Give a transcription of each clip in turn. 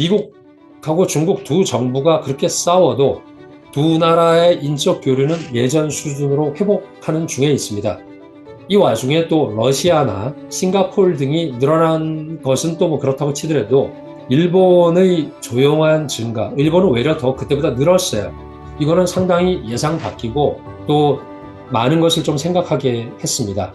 미국하고 중국 두 정부가 그렇게 싸워도 두 나라의 인적 교류는 예전 수준으로 회복하는 중에 있습니다. 이 와중에 또 러시아나 싱가포르 등이 늘어난 것은 또 뭐 그렇다고 치더라도 일본의 조용한 증가, 일본은 오히려 더 그때보다 늘었어요. 이거는 상당히 예상 바뀌고 또 많은 것을 좀 생각하게 했습니다.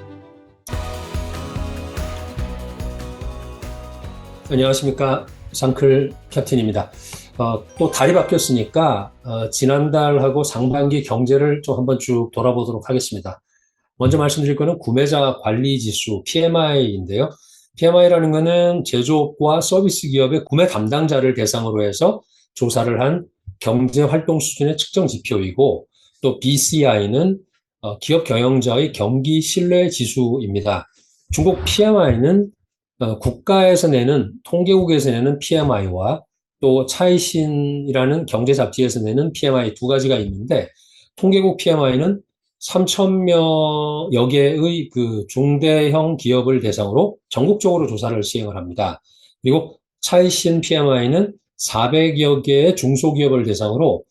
안녕하십니까. 상클 캡틴입니다. 어, 또 달이 바뀌었으니까 어, 지난달하고 상반기 경제를 좀 한번 쭉 돌아보도록 하겠습니다. 먼저 말씀드릴 거는 구매자 관리 지수 PMI인데요. PMI라는 것은 제조업과 서비스 기업의 구매 담당자를 대상으로 해서 조사를 한 경제 활동 수준의 측정 지표이고 또 BCI는 어, 기업 경영자의 경기 신뢰 지수입니다. 중국 PMI는 어, 국가에서 내는 통계국에서 내는 PMI와 또 차이신이라는 경제 잡지에서 내는 PMI 두 가지가 있는데 통계국 PMI는 3천여 개의 그 중대형 기업을 대상으로 전국적으로 조사를 시행을 합니다. 그리고 차이신 PMI는 400여 개의 중소기업을 대상으로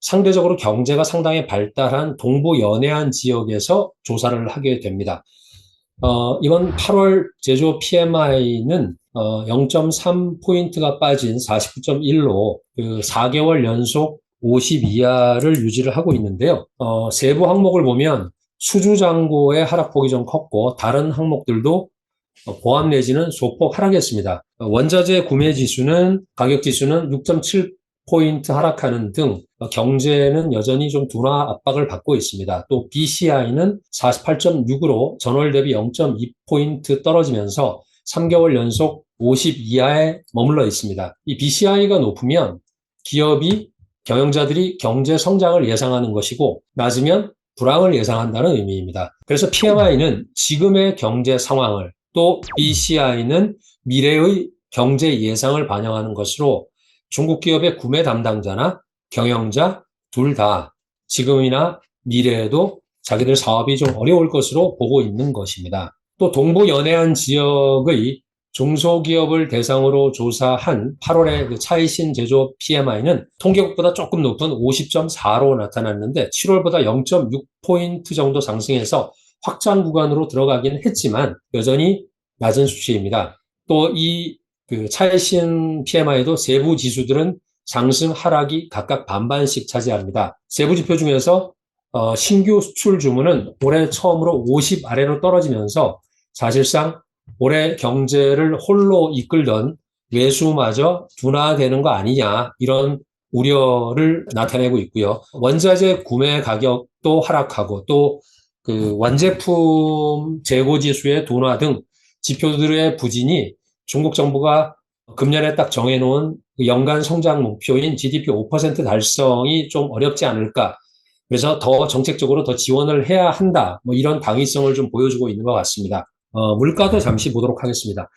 상대적으로 경제가 상당히 발달한 동부 연해안 지역에서 조사를 하게 됩니다. 어, 이번 8월 제조 PMI는 어, 0.3포인트가 빠진 49.1로 그 4개월 연속 50 이하를 유지를 하고 있는데요. 어, 세부 항목을 보면 수주장고의 하락폭이 좀 컸고 다른 항목들도 보합 내지는 소폭 하락했습니다. 원자재 구매 지수는 가격 지수는 6.7 포인트 하락하는 등 경제는 여전히 좀 둔화 압박을 받고 있습니다. 또 BCI는 48.6으로 전월 대비 0.2포인트 떨어지면서 3개월 연속 50 이하에 머물러 있습니다. 이 BCI가 높으면 기업이 경영자들이 경제 성장을 예상하는 것이고 낮으면 불황을 예상한다는 의미입니다. 그래서 PMI는 지금의 경제 상황을 또 BCI는 미래의 경제 예상을 반영하는 것으로 중국 기업의 구매 담당자나 경영자 둘 다 지금이나 미래에도 자기들 사업이 좀 어려울 것으로 보고 있는 것입니다. 또 동부 연해안 지역의 중소기업을 대상으로 조사한 8월의 그 차이신 제조 PMI는 통계국보다 조금 높은 50.4로 나타났는데 7월보다 0.6포인트 정도 상승해서 확장 구간으로 들어가긴 했지만 여전히 낮은 수치입니다. 또 이 그 차이신 PMI도 세부 지수들은 상승 하락이 각각 반반씩 차지합니다. 세부 지표 중에서 어, 신규 수출 주문은 올해 처음으로 50 아래로 떨어지면서 사실상 올해 경제를 홀로 이끌던 외수마저 둔화되는 거 아니냐 이런 우려를 나타내고 있고요. 원자재 구매 가격도 하락하고 또그 완제품 재고 지수의 둔화 등 지표들의 부진이 중국 정부가 금년에 딱 정해놓은 그 연간 성장 목표인 GDP 5% 달성이 좀 어렵지 않을까. 그래서 더 정책적으로 더 지원을 해야 한다. 뭐 이런 당위성을 좀 보여주고 있는 것 같습니다. 어, 물가도 잠시 보도록 하겠습니다.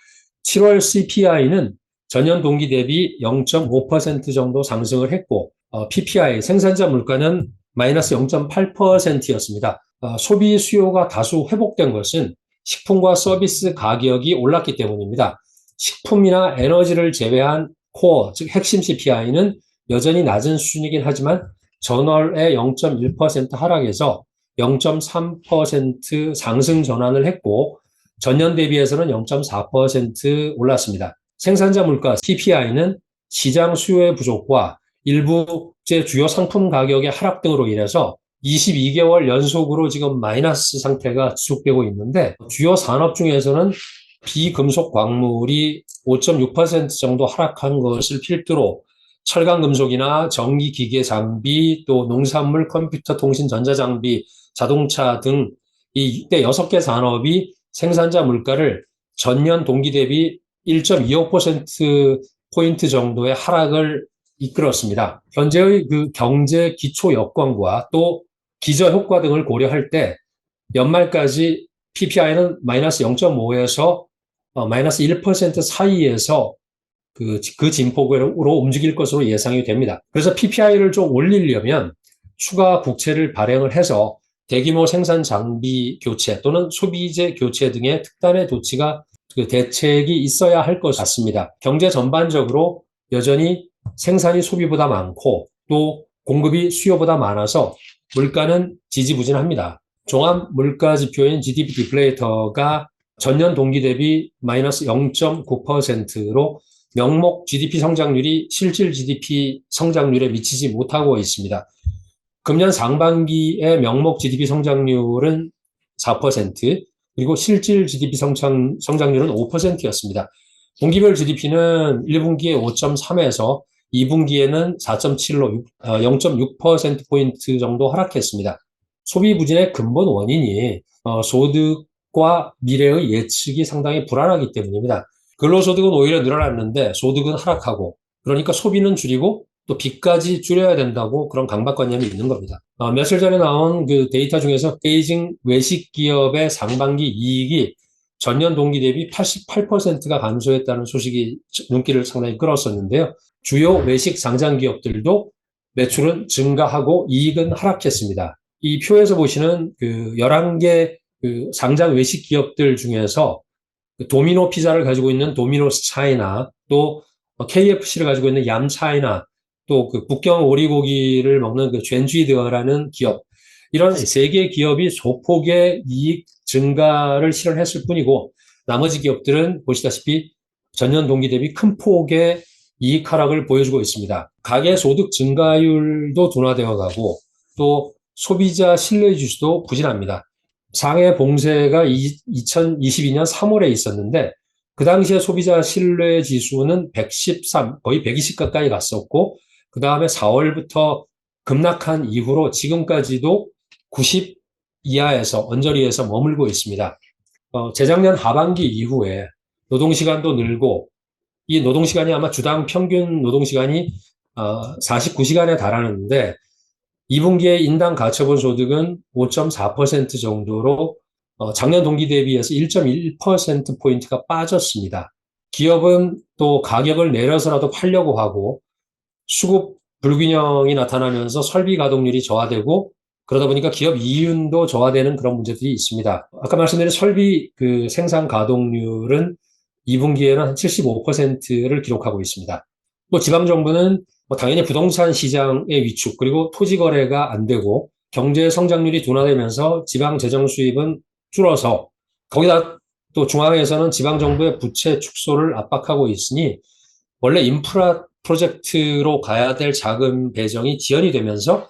7월 CPI는 전년 동기 대비 0.5% 정도 상승을 했고, 어, PPI 생산자 물가는 마이너스 0.8%였습니다. 어, 소비 수요가 다수 회복된 것은 식품과 서비스 가격이 올랐기 때문입니다. 식품이나 에너지를 제외한 코어, 즉 핵심 CPI는 여전히 낮은 수준이긴 하지만 전월에 0.1% 하락해서 0.3% 상승 전환을 했고 전년 대비해서는 0.4% 올랐습니다. 생산자 물가 PPI는 시장 수요의 부족과 일부 제 주요 상품 가격의 하락 등으로 인해서 22개월 연속으로 지금 마이너스 상태가 지속되고 있는데 주요 산업 중에서는 비금속 광물이 5.6% 정도 하락한 것을 필두로 철강 금속이나 전기 기계 장비 또 농산물 컴퓨터 통신 전자 장비 자동차 등이 이때 6개 산업이 생산자 물가를 전년 동기 대비 1.25% 포인트 정도의 하락을 이끌었습니다. 현재의 그 경제 기초 여건과 또 기저 효과 등을 고려할 때 연말까지 PPI는 마이너스 0.5에서 어, 마이너스 1% 사이에서 그, 그 진폭으로 움직일 것으로 예상이 됩니다. 그래서 PPI를 좀 올리려면 추가 국채를 발행을 해서 대규모 생산 장비 교체 또는 소비재 교체 등의 특단의 조치가 그 대책이 있어야 할 것 같습니다. 경제 전반적으로 여전히 생산이 소비보다 많고 또 공급이 수요보다 많아서 물가는 지지부진합니다. 종합 물가 지표인 GDP 디플레이터가 전년 동기 대비 마이너스 0.9%로 명목 GDP 성장률이 실질 GDP 성장률에 미치지 못하고 있습니다. 금년 상반기의 명목 GDP 성장률은 4%, 그리고 실질 GDP 성장, 성장률은 5%였습니다. 분기별 GDP는 1분기에 5.3에서 2분기에는 4.7로 0.6%포인트 정도 하락했습니다. 소비 부진의 근본 원인이 어, 소득 과 미래의 예측이 상당히 불안하기 때문입니다. 근로소득은 오히려 늘어났는데 소득은 하락하고 그러니까 소비는 줄이고 또 빚까지 줄여야 된다고 그런 강박관념이 있는 겁니다. 어, 며칠 전에 나온 그 데이터 중에서 베이징 외식 기업의 상반기 이익이 전년 동기 대비 88%가 감소했다는 소식이 눈길을 상당히 끌었었는데요. 주요 외식 상장 기업들도 매출은 증가하고 이익은 하락했습니다. 이 표에서 보시는 그 11개 그 상장 외식 기업들 중에서 그 도미노 피자를 가지고 있는 도미노스 차이나 또 KFC를 가지고 있는 얌 차이나 또 그 북경 오리고기를 먹는 그 젠쥐드라는 기업 이런 세 개 기업이 소폭의 이익 증가를 실현했을 뿐이고 나머지 기업들은 보시다시피 전년 동기 대비 큰 폭의 이익 하락을 보여주고 있습니다. 가계 소득 증가율도 둔화되어 가고 또 소비자 신뢰 지수도 부진합니다. 상해 봉쇄가 2022년 3월에 있었는데 그 당시에 소비자 신뢰 지수는 113, 거의 120 가까이 갔었고 그 다음에 4월부터 급락한 이후로 지금까지도 90 이하에서 언저리에서 머물고 있습니다. 어, 재작년 하반기 이후에 노동시간도 늘고 이 노동시간이 아마 주당 평균 노동시간이 어, 49시간에 달하는데 2분기에 인당 가처분 소득은 5.4% 정도로 어, 작년 동기 대비해서 1.1%포인트가 빠졌습니다. 기업은 또 가격을 내려서라도 팔려고 하고 수급 불균형이 나타나면서 설비 가동률이 저하되고 그러다 보니까 기업 이윤도 저하되는 그런 문제들이 있습니다. 아까 말씀드린 설비 그 생산 가동률은 2분기에는 한 75%를 기록하고 있습니다. 또 지방 정부는 뭐 당연히 부동산 시장의 위축 그리고 토지 거래가 안 되고 경제 성장률이 둔화되면서 지방 재정 수입은 줄어서 거기다 또 중앙에서는 지방 정부의 부채 축소를 압박하고 있으니 원래 인프라 프로젝트로 가야 될 자금 배정이 지연이 되면서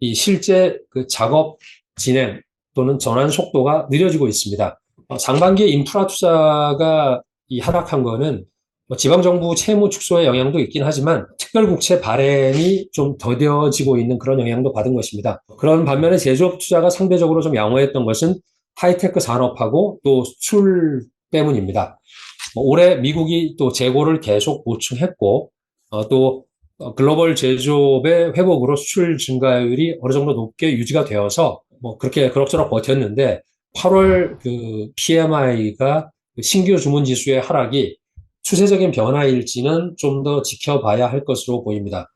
이 실제 그 작업 진행 또는 전환 속도가 느려지고 있습니다. 어, 상반기에 인프라 투자가 이 하락한 거는 뭐 지방정부 채무 축소의 영향도 있긴 하지만 특별국채 발행이 좀 더뎌지고 있는 그런 영향도 받은 것입니다. 그런 반면에 제조업 투자가 상대적으로 좀 양호했던 것은 하이테크 산업하고 또 수출 때문입니다. 뭐 올해 미국이 또 재고를 계속 보충했고 어, 또 글로벌 제조업의 회복으로 수출 증가율이 어느 정도 높게 유지가 되어서 뭐 그렇게 그럭저럭 버텼는데 8월 그 PMI가 신규 주문 지수의 하락이 추세적인 변화일지는 좀 더 지켜봐야 할 것으로 보입니다.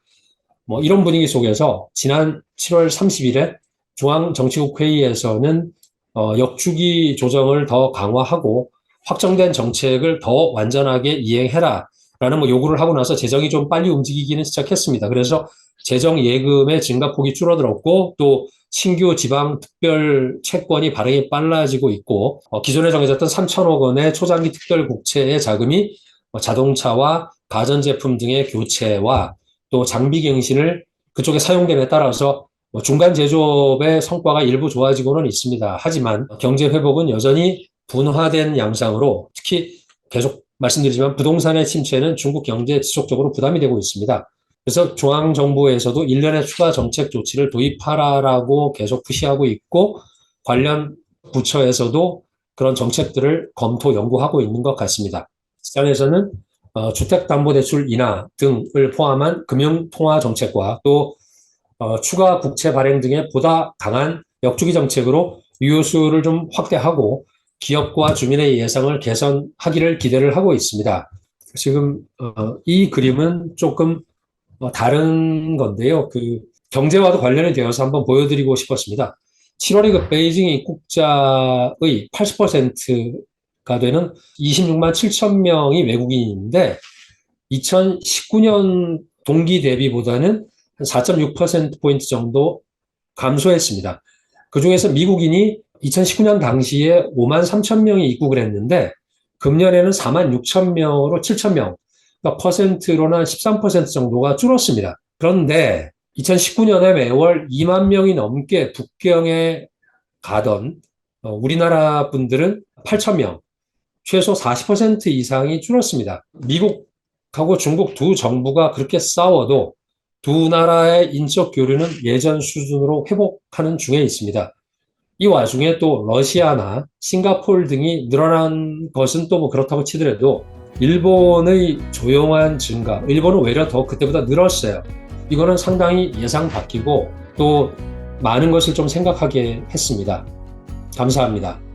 뭐 이런 분위기 속에서 지난 7월 30일에 중앙정치국 회의에서는 어, 역주기 조정을 더 강화하고 확정된 정책을 더 완전하게 이행해라 라는 뭐 요구를 하고 나서 재정이 좀 빨리 움직이기는 시작했습니다. 그래서 재정 예금의 증가폭이 줄어들었고 또 신규 지방 특별 채권이 발행이 빨라지고 있고 어, 기존에 정해졌던 3천억 원의 초장기 특별 국채의 자금이 뭐 자동차와 가전제품 등의 교체와 또 장비 갱신을 그쪽에 사용됨에 따라서 뭐 중간 제조업의 성과가 일부 좋아지고는 있습니다. 하지만 경제 회복은 여전히 분화된 양상으로 특히 계속 말씀드리지만 부동산의 침체는 중국 경제에 지속적으로 부담이 되고 있습니다. 그래서 중앙정부에서도 일련의 추가 정책 조치를 도입하라라고 계속 푸시하고 있고 관련 부처에서도 그런 정책들을 검토 연구하고 있는 것 같습니다. 시장에서는 어, 주택담보대출 인하 등을 포함한 금융통화 정책과 또 어, 추가 국채 발행 등의 보다 강한 역주기 정책으로 유효수를 좀 확대하고 기업과 주민의 예상을 개선하기를 기대를 하고 있습니다. 지금 어, 이 그림은 조금 어, 다른 건데요. 그 경제와도 관련이 되어서 한번 보여드리고 싶었습니다. 7월에 그 베이징 입국자의 80% 가 되는 26만 7천 명이 외국인인데 2019년 동기 대비보다는 한 4.6%포인트 정도 감소했습니다. 그 중에서 미국인이 2019년 당시에 5만 3천 명이 입국을 했는데 금년에는 4만 6천 명으로 7천 명, 그러니까 퍼센트로는 13% 정도가 줄었습니다. 그런데 2019년에 매월 2만 명이 넘게 북경에 가던 어, 우리나라 분들은 8천 명, 최소 40% 이상이 줄었습니다. 미국하고 중국 두 정부가 그렇게 싸워도 두 나라의 인적 교류는 예전 수준으로 회복하는 중에 있습니다. 이 와중에 또 러시아나 싱가포르 등이 늘어난 것은 또 뭐 그렇다고 치더라도 일본의 조용한 증가, 일본은 오히려 더 그때보다 늘었어요. 이거는 상당히 예상 바뀌고 또 많은 것을 좀 생각하게 했습니다. 감사합니다.